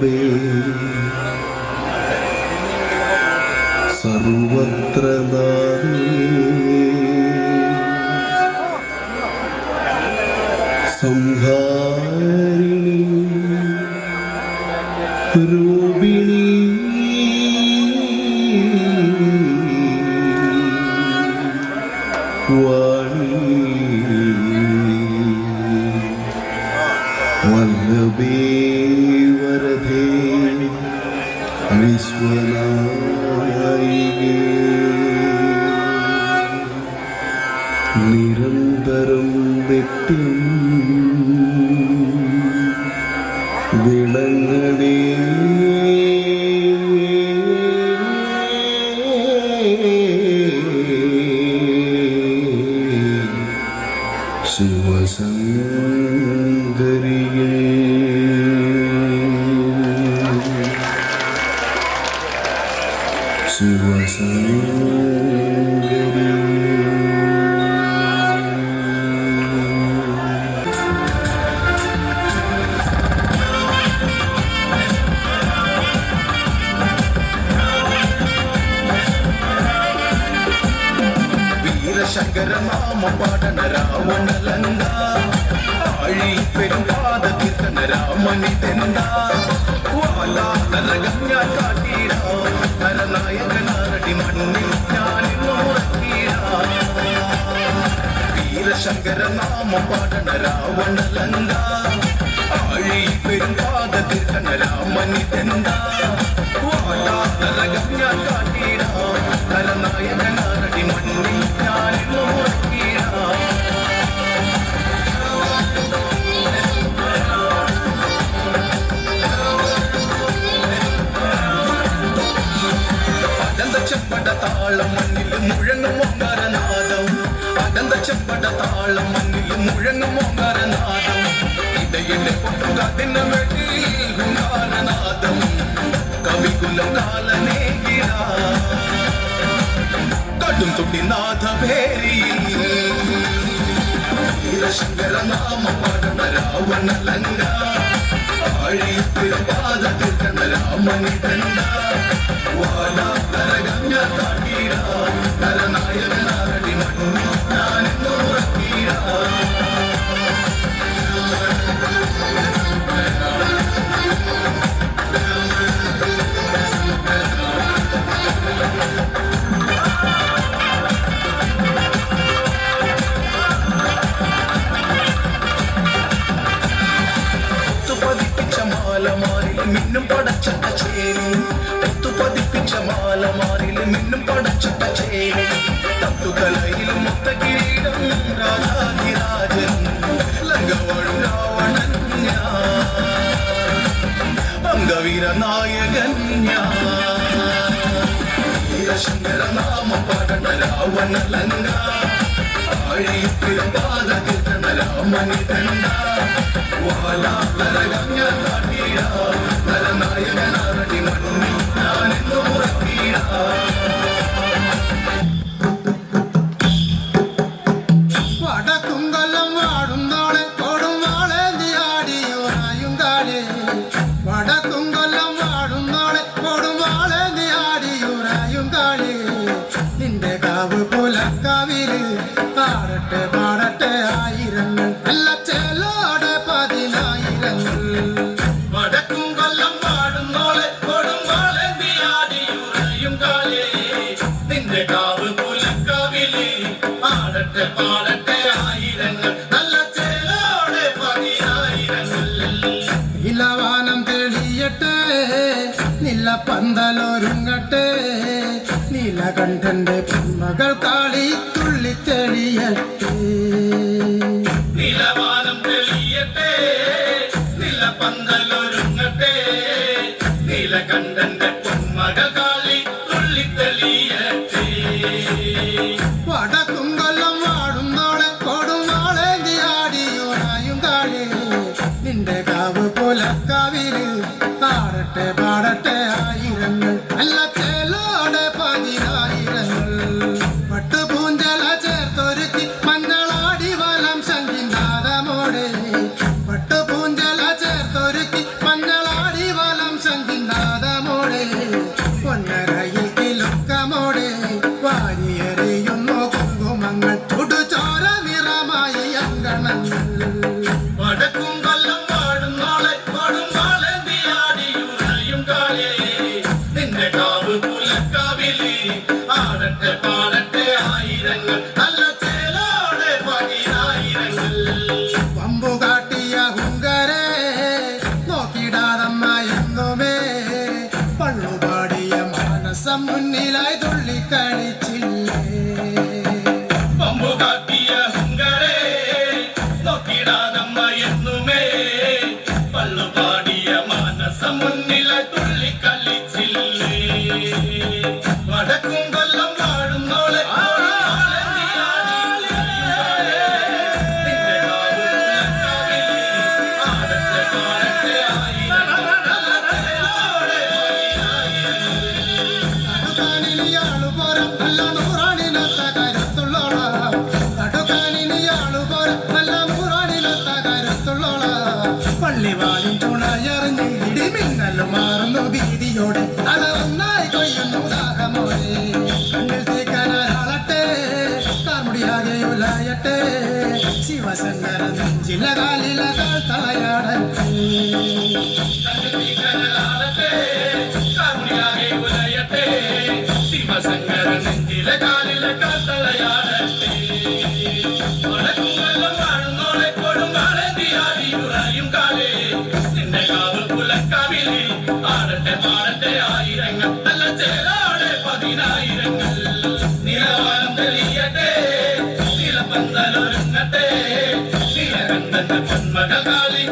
വല്ലഭേ സർവത്ര സംഹാരിണി രൂപിണി. വല്ലഭേ വരദേ വിശ്വനായികേ നിരന്തരം വെട്ടും വിളങ്ങണേ ശിവസംഗരിയേ ശിവസംഗരി വീരശങ്കര നാമ പാടന ഞാനിന്നു ഉറക്കീട വീരശങ്കര നാമ പാടന രാവണലങ്ക. ആഴി പെരുമ്പാത കീർത്തന രാമനി തെന്ത? താളം മണ്ണിൽ മുഴങ്ങും ഓങ്കാരനാദം അടന്ത ചെപ്പട താളം മണ്ണിൽ മുഴങ്ങും ഓങ്കാരനാദം ഇടയിലെ പൊട്ടുകാതിന് വെളിയിൽ ഹുങ്കാരനാദം കവികുലം കാലനേ കടും തുടി നാഥഭേരിയിൽ ശങ്കരനാമ നാമ രാവണ രാവണലങ്ക മാലമാരിൽ മിന്നും പടച്ചട്ട ചേരി. പതിപ്പിച്ച മാലമാരിൽ മിന്നും പടച്ചട്ട ചേരും. തത്തുകലയിൽ മൊത്ത കിരീടം രാജാധിരാജൻ ലങ്കവാഴും രാവണൻ അംഗവീര നായകൻ വീരശങ്കര നാമ പാടണ രാവണ ലങ്ക. ആഴിത്തിരുപാത കീർത്തന மன்னித்தனண்டா வாலா வரகங்க காட்டீடா நல நாயகனாரடி மண்ணி நான் என்று முறப்பீடா வடதுங்கலம் வாழும் நாளை போடும் வாழ ஆடியூராயும் தாளே പന്തലൊരുങ്ങട്ടെ. നീലകണ്ഠന്റെ മകൾ കാളി തുള്ളി തെളിയട്ടെ. നിലവാനം തെളിയട്ടെ. നിലപന്തലൊരുങ്ങട്ടെ നീലകണ്ഠന്റെ പൊന്മക வடக்கு പള്ളിവാലും തുണയറിഞ്ഞ് ഇടിമിന്നലും മാറുന്നു ഭീതിയോടെ. അത് ഒന്നായി കൊയ്യുന്നു ദാഹമോടെ. കണ്ണിൽ തീക്കാനാളട്ടെ കാർമുടിയാകെ ഉലായട്ടെ? ശിവശങ്കര നെഞ്ചില കാലില കാൽ തളയാടട്ടെ? പാടട്ടെ പാടട്ടെ ആയിരങ്ങൾ. നല്ല ചേരാടെ പതിനായിരങ്ങൾ നിലവാരം തെളിയട്ടെ നിലപ്പന്തലൊരുങ്ങട്ടെ നിലകണ്ഠ പൊന്മകളി